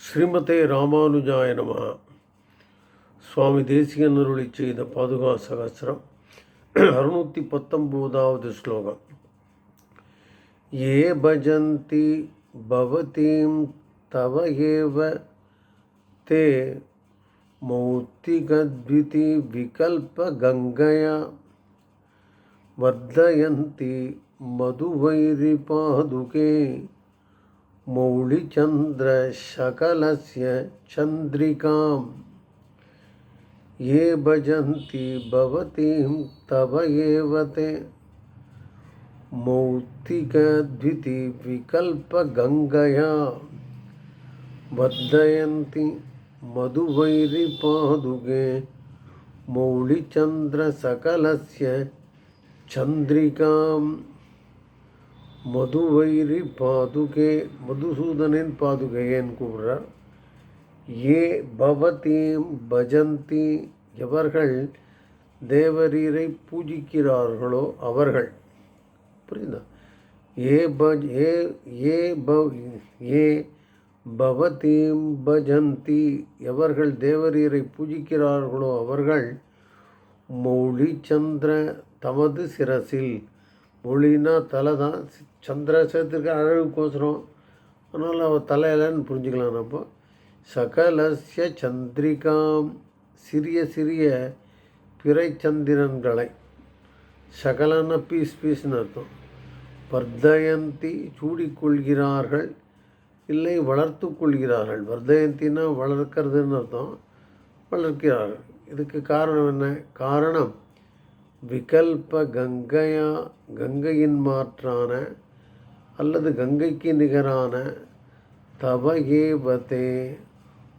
ஸ்ரீமதே ராமானுஜாய நம சுவாமி தேசிகன்னருளி செய்த பாதுகா சகசிரம் அறுநூற்றி பத்தொம்போதாவது ஸ்லோகம் ஏ பஜந்தி பவதீம் தவ ஏவ தே மௌத்திகத்விதி விகல்ப கங்கையா வர்தயந்தி மதுவைரி பாதுகே मौलिचन्द्रशकलस्य चन्द्रिकां ये भजन्ति भवतीं तव एव ते। मौक्तिकद्वितिविकल्पगङ्गया वर्धयन्ति मधुवैरिपादुगे। मौलिचन्द्रशकलस्य चन्द्रिकाम्। மதுவைரி பாதுகே மதுசூதனின் பாதுகையேன்னு கூப்பிடுறார் ஏ பவதீம் பஜந்தி எவர்கள் தேவரீரை பூஜிக்கிறார்களோ அவர்கள். புரியுதா? ஏ பஜ் ஏ ஏ ப ஏ பவதீம் பஜந்தி எவர்கள் தேவரீரை பூஜிக்கிறார்களோ அவர்கள். மௌழிச்சந்திர தமது சிரசில் மொழின்னா தலை தான். சந்திர சேர்த்துருக்க அழகுக்கோசரம் அதனால் அவள் தலையிலன்னு புரிஞ்சுக்கலாம் நம்ம சகலசிய சந்திரிகாம் சிறிய சிறிய பிறை சந்திரன்களை சகலன பீஸ் பீஸ்னு அர்த்தம். வர்தயந்தி சூடிக்கொள்கிறார்கள் இல்லை வளர்த்து கொள்கிறார்கள். வர்தயந்தின்னா வளர்க்கிறதுன்னு அர்த்தம். வளர்க்கிறார்கள். இதுக்கு காரணம் என்ன? காரணம் விகல்ப கங்கையா கங்கையின் மாற்றான அல்லது கங்கைக்கு நிகரான தவகேபதே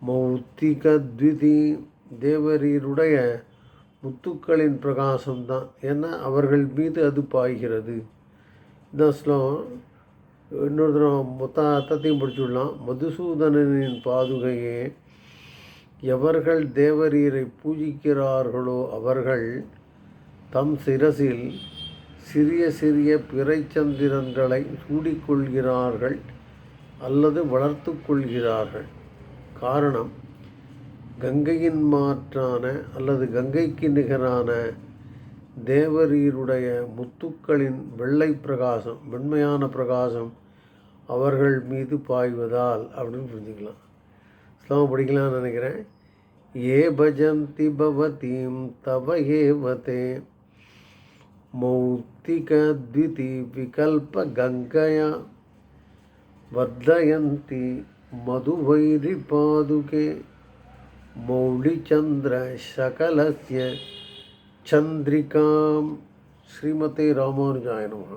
மௌத்திகத்விதி தேவரீருடைய முத்துக்களின் பிரகாசம்தான். ஏன்னா அவர்கள் மீது அது பாய்கிறது. இந்த ஸ்லோகம் இன்னொரு தரம் மொத்த அர்த்தத்தையும் படிச்சுடலாம் மதுசூதனனின் பாதுகையே எவர்கள் தேவரீரை பூஜிக்கிறார்களோ அவர்கள் தம் சிரசில் சிறிய சிறிய பிறைச்சந்திரன்களை சூடிக்கொள்கிறார்கள் அல்லது வளர்த்து கொள்கிறார்கள். காரணம் கங்கையின் மாற்றான அல்லது கங்கைக்கு நிகரான தேவரீருடைய முத்துக்களின் வெள்ளை பிரகாசம் வெண்மையான பிரகாசம் அவர்கள் மீது பாய்வதால் அப்படின்னு புரிஞ்சுக்கலாம். ஸ்லோகம் படிக்கலாம்னு நினைக்கிறேன். ஏ பஜந்தி பவதீம் தவ ஏவதே. मौक्तिकद्वितिविकल्पगङ्गया वर्धयन्ति मधुवैरिपादुके मौलिचन्द्रशकलस्य चन्द्रिकां श्रीमते रामानुजाय नमः